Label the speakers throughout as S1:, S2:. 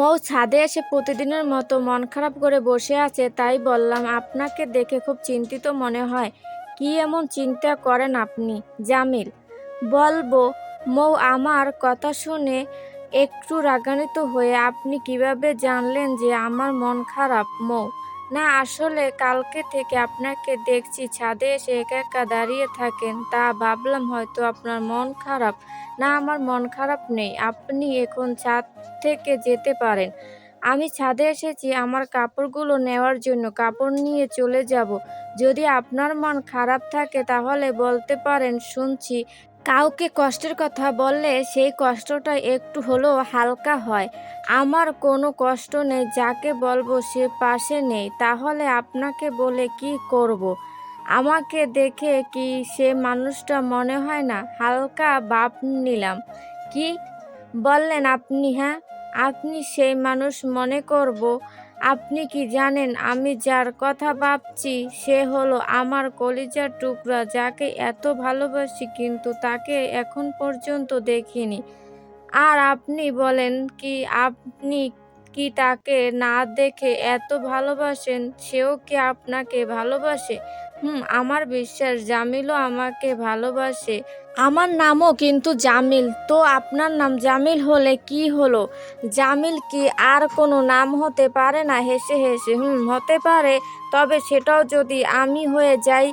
S1: মৌ ছাদে এসে প্রতিদিনের মতো মন খারাপ করে বসে আছে, তাই বললাম, আপনাকে দেখে খুব চিন্তিত মনে হয়। কি এমন চিন্তা করেন আপনি, জামিল? বলব, মৌ, আমার কথা শুনে একটু রাগান্বিত হয়ে আপনি কীভাবে জানলেন যে আমার মন খারাপ, মৌ? না, আসলে কালকে থেকে আপনাকে দেখছি, ছাদে এসে একা একা দাঁড়িয়ে থাকেন। তা ভাবলাম হয়তো আপনার মন খারাপ। না, আমার মন খারাপ নেই। আপনি এখন ছাদ থেকে যেতে পারেন। আমি ছাদে এসেছি আমার কাপড়গুলো নেওয়ার জন্য। কাপড় নিয়ে চলে যাব। যদি আপনার মন খারাপ থাকে তাহলে বলতে পারেন, শুনছি কাউকে কষ্টের কথা বললে সেই কষ্টটা একটু হলেও হালকা হয়। আমার কোনো কষ্ট নেই, যাকে বলব সে পাশে নেই। তাহলে আপনাকে বলে কি করব। আমাকে দেখে কি সে মানুষটা মনে হয় না? হালকা বাপ নিলাম। কি বললেন আপনি হ্যাঁ? আপনি সেই মানুষ মনে করব আপনি কি জানেন, আমি যার কথা ভাবছি, সে হলো আমার কলিজার টুকরা যাকে এত ভালোবাসি কিন্তু তাকে এখন পর্যন্ত দেখিনি। আর আপনি বলেন কি, আপনি কি তাকে না দেখে এত ভালোবাসেন, সেও কি আপনাকে ভালোবাসে? হুম, আমার বিশ্বাস, জামিলও আমাকে ভালোবাসে। আমার নামও কিন্তু জামিল, তো আপনার নাম জামিল হলে কি হলো? জামিল কি আর কোনো নাম হতে পারে না? হেসে হেসে, হুম, হতে পারে, তবে সেটাও যদি আমি হয়ে যাই,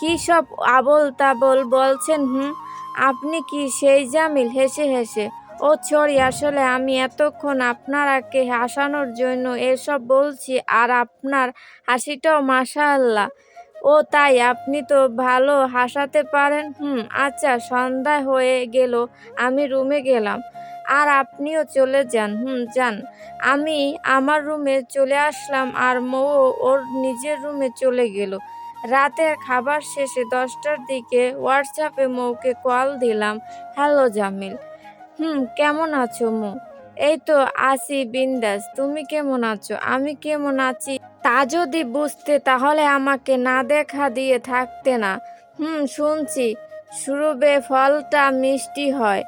S1: কী সব আবল তাবল বলছেন, হুম? আপনি কি সেই জামিল? হেসে হেসে, ও ছড়ি, আসলে আমি এতক্ষণ আপনারাকে হাসানোর জন্য এসব বলছি, আর আপনার হাসিটাও মাশাআল্লাহ। ও তাই, আপনি তো ভালো হাসাতে পারেন। হুম আচ্ছা সন্ধ্যা হয়ে গেল, আমি রুমে গেলাম। আর আপনিও চলে যান, হুম, যান। আমি আমার রুমে চলে আসলাম আর মৌ ওর নিজের রুমে চলে গেল। রাতের খাবার শেষে দশটার দিকে হোয়াটসঅ্যাপে মৌকে কল দিলাম, হ্যালো, জামিল। হুম, কেমন আছো মৌ? এই তো আছি বিন্দাস, তুমি কেমন আছো? আমি কেমন আছি? তা যদি বুঝতে তাহলে আমাকে না দেখা দিয়ে থাকতে না। হুম, শুনছি। সুরবে ফলটা মিষ্টি হয়।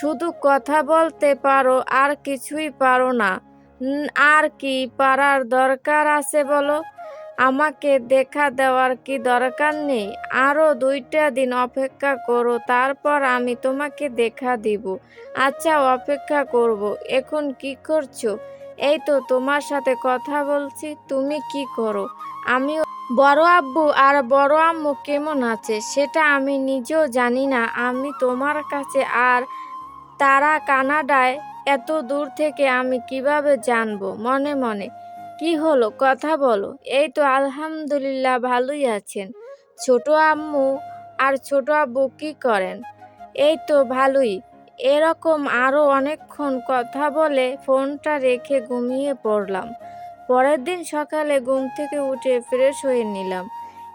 S1: শুধু কথা বলতে পারো, আর কিছুই পারো না। আর কি পারার দরকার আছে বলো? আমাকে দেখা দেওয়ার কি দরকার নেই? আরও দুইটা দিন অপেক্ষা করো, তারপর আমি তোমাকে দেখা দিব। আচ্ছা অপেক্ষা করব। এখন কি করছ? এই তো তোমার সাথে কথা বলছি, তুমি কি করো? আমি বড় আব্বু আর বড় আম্মু কেমন আছে? সেটা আমি নিজেও জানি না। আমি তোমার কাছে আর তারা কানাডায় এত দূর থেকে আমি কীভাবে জানব? মনে মনে কি হলো? কথা বলো। এই তো আলহামদুলিল্লাহ ভালোই আছেন। ছোট আম্মু আর ছোট আব্বু কি করেন? এই তো ভালোই। এরকম আরও অনেকক্ষণ কথা বলে ফোনটা রেখে ঘুমিয়ে পড়লাম। পরের দিন সকালে ঘুম থেকে উঠে ফ্রেশ হয়ে নিলাম।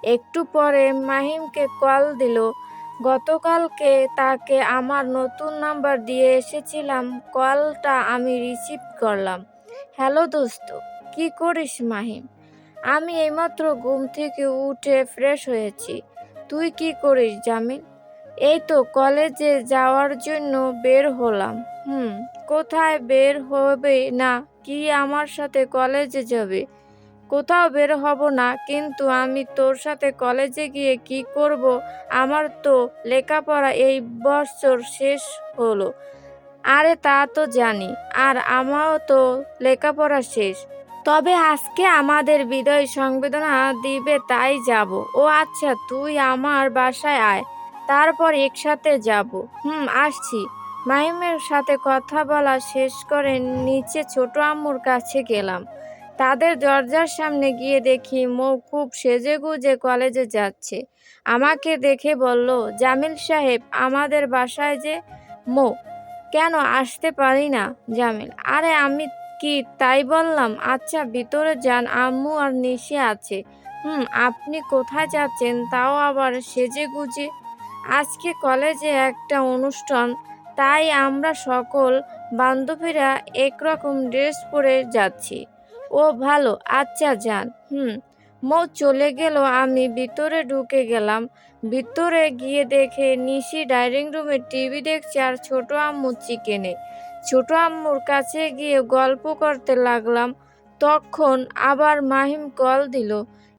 S1: একটু পরে মাহিমকে কল দিল। গতকালকে তাকে আমার নতুন নাম্বার দিয়ে এসেছিলাম। কলটা আমি রিসিভ করলাম। হ্যালো দোস্ত। কি করিস মাহিম? আমি এইমাত্র ঘুম থেকে উঠে ফ্রেশ হয়েছি। তুই কি করিস জামিল? এই তো কলেজে যাওয়ার জন্য বের হলাম। হুম, কোথায় বের হবে না? কি আমার সাথে কলেজে যাবে? কোথাও বের হব না, কিন্তু আমি তোর সাথে কলেজে গিয়ে কি করব? আমার তো লেখাপড়া এই বছর শেষ হলো। আরে তা তো জানি, আর আমারও তো লেখাপড়া শেষ। তবে আজকে আমাদের বিদয় সংবেদনা দিবে, তাই যাব। ও আচ্ছা তুই আমার বাসায় আয়, তারপর একসাথে যাব। হুম, আসছি। মাহিমের সাথে কথা বলা শেষ করে নিচে ছোট আম্মুর কাছে গেলাম। তাদের দরজার সামনে গিয়ে দেখি মৌ খুব সেজে গুজে কলেজে যাচ্ছে। আমাকে দেখে বলল, জামিল সাহেব, আমাদের বাসায় যে মৌ, কেন আসতে পারি না? জামিল, আরে আমি কি তাই বললাম? আচ্ছা ভিতরে যান, আম্মু আর নিশে আছে। হুম, আপনি কোথায় যাচ্ছেন? তাও আবার সেজে গুজে। আজকে কলেজে একটা অনুষ্ঠান, তাই আমরা সকল বান্ধবীরা একরকম ড্রেস পরে যাচ্ছি। ও, ভালো আচ্ছা যান। হুম, মো চলে গেল, আমি ভিতরে ঢুকে গেলাম। ভিতরে গিয়ে দেখে নিশি ডাইনিং রুমে টিভি দেখছে আর ছোট আম্মু চিকেনে। ছোট আম্মুর কাছে গিয়ে গল্প করতে লাগলাম। তখন আবার মাহিম কল দিল,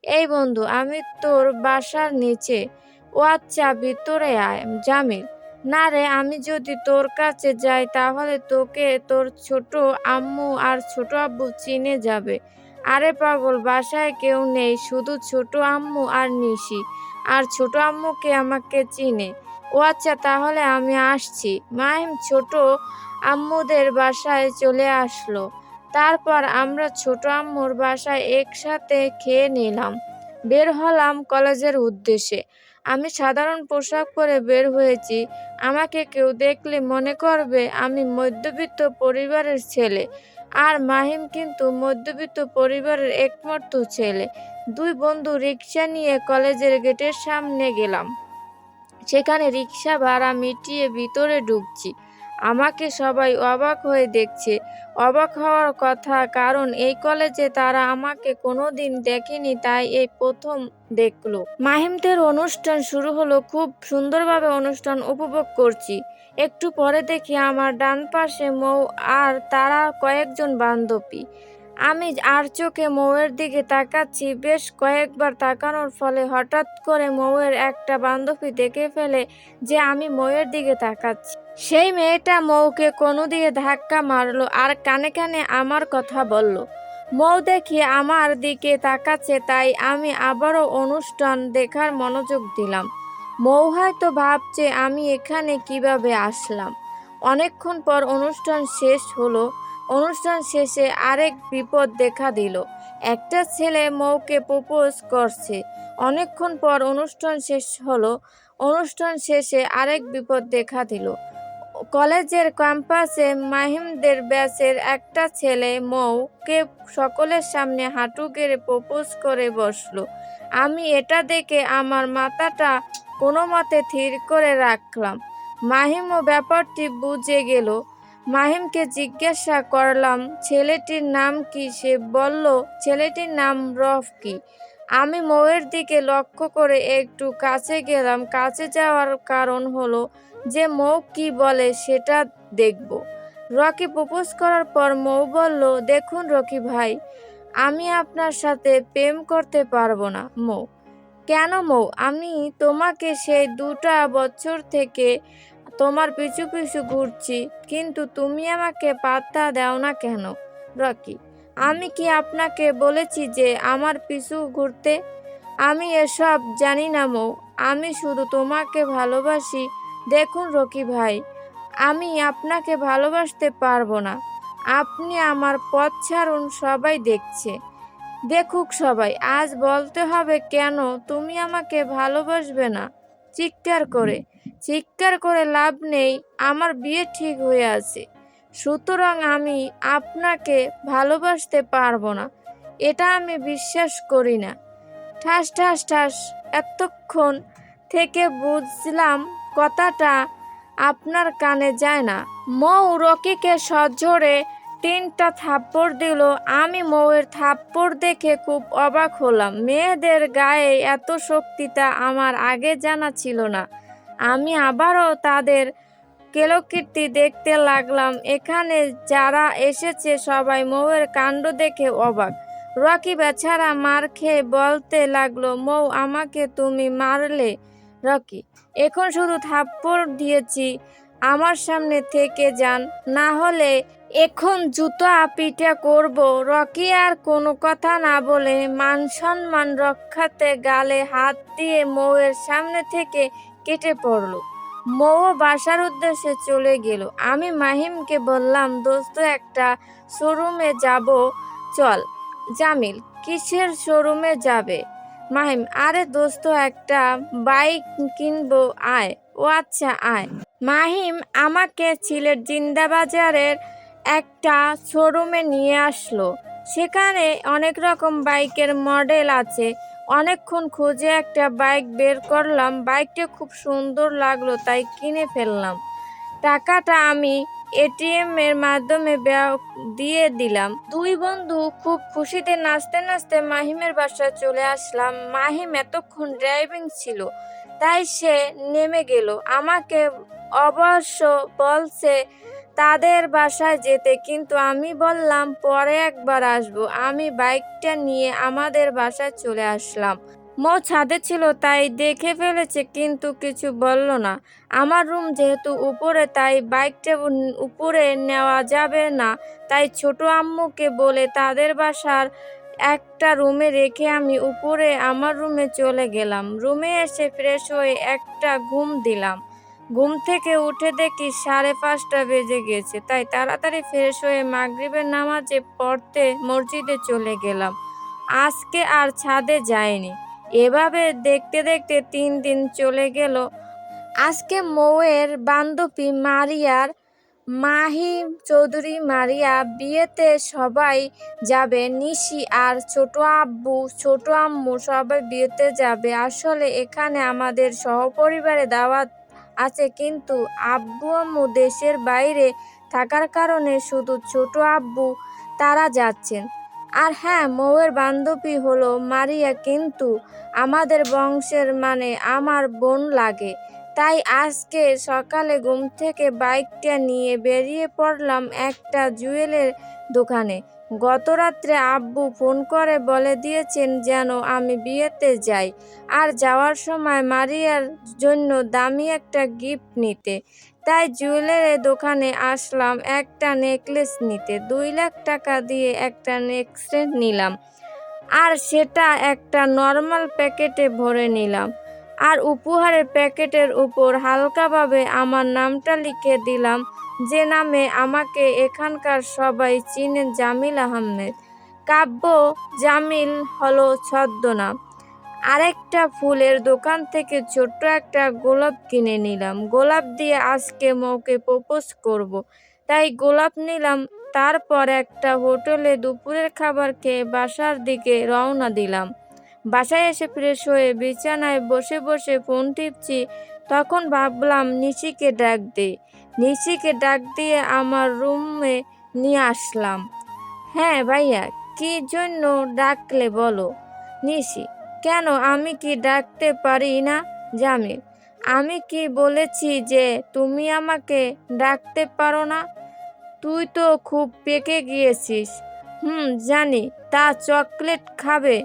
S1: এই বন্ধু, আমি তোর বাসার নিচে। ও আচ্ছা ভিতরে আয়, জামিল। না রে, আমি যদি তোর কাছে যাই, তাহলে তোকে তোর ছোট আম্মু আর ছোট আব্বু চিনে যাবে। আরে পাগল, বাসায় কেউ নেই, শুধু ছোট আম্মু আর নিশি। আর ছোট আম্মুকে আমাকে চিনে। ও আচ্ছা তাহলে আমি আসছি। মাহিম ছোট আম্মুদের বাসায় চলে আসলো। তারপর আমরা ছোট আম্মুর বাসায় একসাথে খেয়ে নিলাম। বের হলাম কলেজের উদ্দেশ্যে। আমি সাধারণ পোশাক পরে বের হয়েছি। আমাকে কেউ দেখলে মনে করবে আমি মধ্যবিত্ত পরিবারের ছেলে। আর মাহিম কিন্তু মধ্যবিত্ত পরিবারের একমাত্র ছেলে। দুই বন্ধু রিক্সা নিয়ে কলেজের গেটের সামনে গেলাম। সেখানে রিক্সা ভাড়া মিটিয়ে ভিতরে ঢুকছি। আমাকে সবাই অবাক হয়ে দেখছে। অবাক হওয়ার কথা, কারণ এই কলেজে তারা আমাকে কোনোদিন দেখেনি, তাই এই প্রথম দেখল। মাহিমদের অনুষ্ঠান শুরু হলো, খুব সুন্দরভাবে অনুষ্ঠান উপভোগ করছি। একটু পরে দেখি আমার ডান পাশে মৌ আর তারা কয়েকজন বান্ধবী। আমি আর চোখে মৌয়ের দিকে তাকাচ্ছি, বেশ কয়েকবার তাকানোর ফলে হঠাৎ করে মৌয়ের একটা বান্ধবী দেখে ফেলে যে আমি মৌয়ের দিকে তাকাচ্ছি। সেই মেয়েটা মৌকে কোনো দিয়ে ধাক্কা মারলো আর কানে কানে আমার কথা বলল, মৌ দেখি আমার দিকে তাকাচ্ছে, তাই আমি আবারও অনুষ্ঠান দেখার মনোযোগ দিলাম। মৌ হয়তো ভাবছে আমি এখানে কীভাবে আসলাম। অনেকক্ষণ পর অনুষ্ঠান শেষ হলো অনুষ্ঠান শেষে আরেক বিপদ দেখা দিল। একটা ছেলে মৌকে প্রপোজ করছে। অনেকক্ষণ পর অনুষ্ঠান শেষ হলো। অনুষ্ঠান শেষে আরেক বিপদ দেখা দিল। কলেজের ক্যাম্পাসে মাহিমদের ব্যাচের একটা ছেলে মৌকে সকলের সামনে হাঁটু গেড়ে প্রপোজ করে বসল। আমি এটা দেখে আমার মাথাটা কোনো মতে থির করে রাখলাম। মাহিমও ব্যাপারটি বুঝে গেল। মাহিমকে জিজ্ঞাসা করলাম, ছেলেটির নাম কি? সে বলল, ছেলেটির নাম রফকি আমি মৌয়ের দিকে লক্ষ্য করে একটু কাছে গেলাম। কাছে যাওয়ার কারণ হলো যে মৌ কি বলে সেটা দেখব। রকি প্রপোজ করার পর মৌ বলল, দেখুন রকি ভাই, আমি আপনার সাথে প্রেম করতে পারব না, মৌ। কেন মৌ? আমি তোমাকে সেই দুটা বছর থেকে তোমার পিছু পিছু ঘুরছি, কিন্তু তুমি আমাকে পাত্তা দাও না কেন? রকি, আমি কি আপনাকে বলেছি যে আমার পিছু ঘুরতে? আমি এসব জানি না মো, আমি শুধু তোমাকে ভালোবাসি। দেখুন রকি ভাই, আমি আপনাকে ভালোবাসতে পারব না। আপনি আমার পথ ছাড়ুন, সবাই দেখছে। দেখুক সবাই, আজ বলতে হবে কেন তুমি আমাকে ভালোবাসবে না? চিৎকার করে। চিৎকার করে লাভ নেই, আমার বিয়ে ঠিক হয়ে আছে। সুতরাং আমি আপনাকে ভালোবাসতে পারব না, এটা আমি বিশ্বাস করি না। ঠাস ঠাস ঠাস, এতক্ষণ থেকে বুঝলাম কথাটা আপনার কানে যায় না। মৌ রকিকে সজোরে তিনটা থাপ্পড় দিল। আমি মৌয়ের থাপ্পড় দেখে খুব অবাক হলাম। মেয়েদের গায়ে এত শক্তিটা আমার আগে জানা ছিল না। আমি আবারও তাদের কেলকীর্তি দেখতে লাগলাম। এখানে যারা এসেছে সবাই মৌয়ের কাণ্ড দেখে অবাক। রকি বেচারা মার খেয়ে বলতে লাগল, মৌ, আমাকে তুমি মারলে? রকি, এখন শুধু থাপ্পড় দিয়েছি। আমার সামনে থেকে যান। না হলে এখন জুতো পিঠা করব। রকি আর কোনো কথা না বলে মান সম্মান রক্ষাতে গালে হাত দিয়ে মৌয়ের সামনে থেকে কেটে পড়ল। মৌ বাসার উদ্দেশ্যে চলে গেল। আমি মাহিমকে বললাম, দোস্ত, একটা শোরুমে যাব। চল, জামিল, কিসের শোরুমে যাবে? মাহিম, আরে দোস্ত, একটা বাইক কিনবো, আয়। ও আচ্ছা আয়। মাহিম, আমাকে সিলেট জিন্দাবাজারের একটা শোরুমে নিয়ে আসলো। সেখানে অনেক রকম বাইকের মডেল আছে। অনেকক্ষণ খুঁজে একটা বাইক বের করলাম। বাইকটা খুব সুন্দর লাগল, তাই কিনে ফেললাম। টাকাটা আমি এটিএম এর মাধ্যমে দিয়ে দিলাম। দুই বন্ধু খুব খুশিতে নাচতে নাচতে মাহিমের বাসায় চলে আসলাম। মাহিম এতক্ষণ ড্রাইভিং ছিল, তাই সে নেমে গেল। আমাকে অবশ্য বলছে তাদের বাসায় যেতে, কিন্তু আমি বললাম, পরে একবার আসব। আমি বাইকটা নিয়ে আমাদের বাসায় চলে আসলাম। মো ছাদে ছিল, তাই দেখে ফেলেছে, কিন্তু কিছু বলল না। আমার রুম যেহেতু উপরে, তাই বাইকটা উপরে নেওয়া যাবে না। তাই ছোট আম্মুকে বলে, তাদের বাসার একটা রুমে রেখে আমি উপরে আমার রুমে চলে গেলাম। রুমে এসে ফ্রেশ হয়ে একটা ঘুম দিলাম। ঘুম থেকে উঠে দেখি সাড়ে পাঁচটা বেজে গেছে। তাই তাড়াতাড়ি ফ্রেশ হয়ে মাগরিবের নামাজে পড়তে মসজিদে চলে গেলাম। আজকে আর ছাদে যায়নি এভাবে দেখতে দেখতে তিন দিন চলে গেল। আজকে মৌয়ের বান্ধবী মারিয়ার, মাহি চৌধুরী মারিয়া বিয়েতে সবাই যাবে, নিশি আর ছোট আব্বু, ছোট আম্মু সবাই বিয়েতে যাবে। আসলে এখানে আমাদের সহপরিবারে দাওয়াত আছে, কিন্তু আব্বু আম্মু দেশের বাইরে থাকার কারণে শুধু ছোট আব্বু তারা যাচ্ছেন। আর হ্যাঁ মৌয়ের বান্ধবী হলো মারিয়া, কিন্তু আমাদের বংশের মানে আমার বোন লাগে। তাই আজকে সকালে ঘুম থেকে বাইকটা নিয়ে বেরিয়ে পড়লাম একটা জুয়েলের দোকানে। গত রাত্রে আব্বু ফোন করে বলে দিয়েছেন যেন আমি বিয়েতে যাই আর যাওয়ার সময় মারিয়ার জন্য দামি একটা গিফট নিতে। তাই জুয়েলারি দোকানে আসলাম একটা নেকলেস নিতে। দুই লাখ টাকা দিয়ে একটা নেকলেস নিলাম আর সেটা একটা নর্মাল প্যাকেটে ভরে নিলাম আর উপহারের প্যাকেটের উপর হালকাভাবে আমার নামটা লিখে দিলাম যে নামে আমাকে এখানকার সবাই চিনেন জামিল আহমেদ। কাব্য জামিল হলো ছদ্মনাম। আরেকটা ফুলের দোকান থেকে ছোট্ট একটা গোলাপ কিনে নিলাম। গোলাপ দিয়ে আজকে মৌকে প্রপোজ করব। তাই গোলাপ নিলাম, তারপর একটা হোটেলে দুপুরের খাবার খেয়ে বাসার দিকে রওনা দিলাম। বাসায় এসে ফ্রেশ হয়ে বিছানায় বসে বসে ফোন টিপছি, তখন ভাবলাম নিশিকে ডাক দে নিশিকে ডাক দিয়ে আমার রুমে নিয়ে আসলাম। হ্যাঁ ভাইয়া, কি জন্য ডাকলে বলো? নিশি, কেন আমি কি ডাকতে পারি না? জামিল, আমি কি বলেছি যে তুমি আমাকে ডাকতে পারো না? তুই তো খুব পেকে গিয়েছিস। হুম, জানি, তা চকলেট খাবে?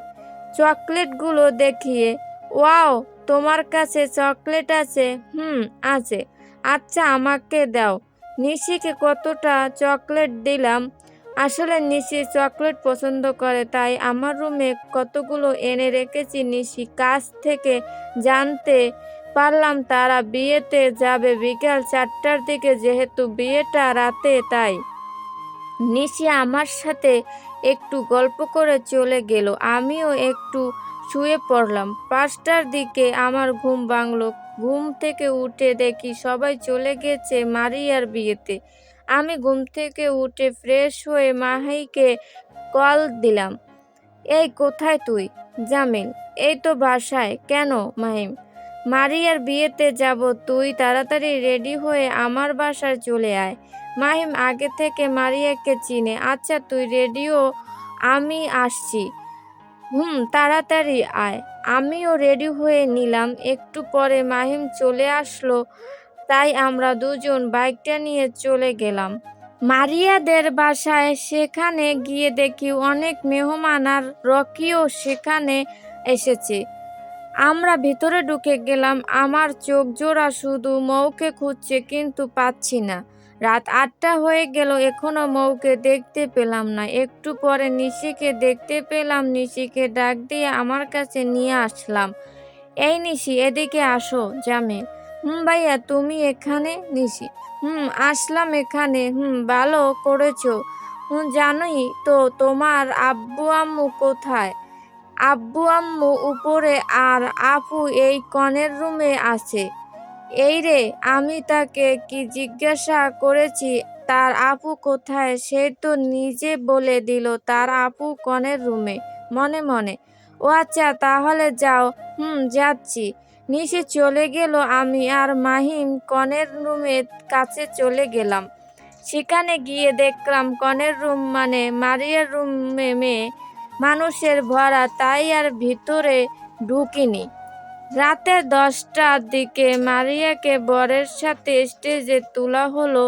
S1: চকলেটগুলো দেখিয়ে, ওয়াও, তোমার কাছে চকলেট আছে। হুম, আছে। আচ্ছা আমাকে দাও। নিশিকে কতটা চকলেট দিলাম। আসলে নিশি চকলেট পছন্দ করে, তাই আমার রুমে কতগুলো এনে রেখেছি নিশি। কাছ থেকে জানতে পারলাম তারা বিয়েতে যাবে বিকাল চারটার দিকে, যেহেতু বিয়েটা রাতে, তাই। নিশি আমার সাথে একটু গল্প করে চলে গেল, আমিও একটু শুয়ে পড়লাম। পাঁচটার দিকে আমার ঘুম ভাঙলো। ঘুম থেকে উঠে দেখি সবাই চলে গেছে মারিয়ার বিয়েতে। আমি ঘুম থেকে উঠে ফ্রেশ হয়ে মাহিকে কল দিলাম। এই কোথায় তুই? জামিল, এই তো বাসায়। কেন মাহিম? মারিয়ার বিয়েতে যাব, তুই তাড়াতাড়ি রেডি হয়ে আমার বাসায় চলে আয়। মাহিম আগে থেকে মারিয়াকে চিনে। আচ্ছা তুই রেডিও আমি আসছি। হুম, তাড়াতাড়ি আয়। আমিও রেডি হয়ে নিলাম। একটু পরে মাহিম চলে আসলো। তাই আমরা দুজন বাইকটা নিয়ে চলে গেলাম। মারিয়াদের বাসায় সেখানে গিয়ে দেখি অনেক মেহমান আর রকিও সেখানে এসেছে। আমরা ভিতরে ঢুকে গেলাম। আমার চোখ জোড়া শুধু মৌকে খুঁজছে কিন্তু পাচ্ছি না। রাত আটটা হয়ে গেল, এখনও মৌকে দেখতে পেলাম না। একটু পরে নিশিকে দেখতে পেলাম, নিশিকে ডাক দিয়ে আমার কাছে নিয়ে আসলাম। এই নিশি, এদিকে আসো, জামিল। হুম ভাইয়া, তুমি এখানে? নিশি। হুম, আসলাম এখানে। হুম, ভালো করেছ। হুম, জানোই তো তোমার আব্বু আম্মু কোথায়? আব্বু আম্মু উপরে আর আপু এই কনের রুমে আছে। এই রে, আমি তাকে কি জিজ্ঞাসা করেছি? তার আপু কোথায়? সে তো নিজে বলে দিল তার আপু কনের রুমে, মনে মনে। ও আচ্ছা তাহলে যাও। হুম, যাচ্ছি। নিশে চলে গেল, আমি আর মাহিম কনের রুমের কাছে চলে গেলাম। সেখানে গিয়ে দেখলাম কনের রুম মানে মারিয়ার রুমে মেয়ে, মানুষের ভরা, তাই আর ভিতরে ঢুকিনি। রাতে দশটার দিকে মারিয়াকে বরের সাথে স্টেজে তোলা হলো,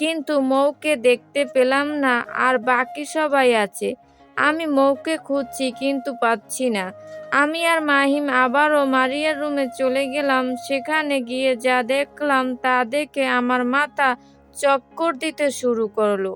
S1: কিন্তু মৌকে দেখতে পেলাম না আর বাকি সবাই আছে। আমি মৌকে খুঁজছি কিন্তু পাচ্ছি না। আমি আর মাহিম আবারও মারিয়ার রুমে চলে গেলাম। সেখানে গিয়ে যা দেখলাম তা দেখে আমার মাথা চক্কর দিতে শুরু করল।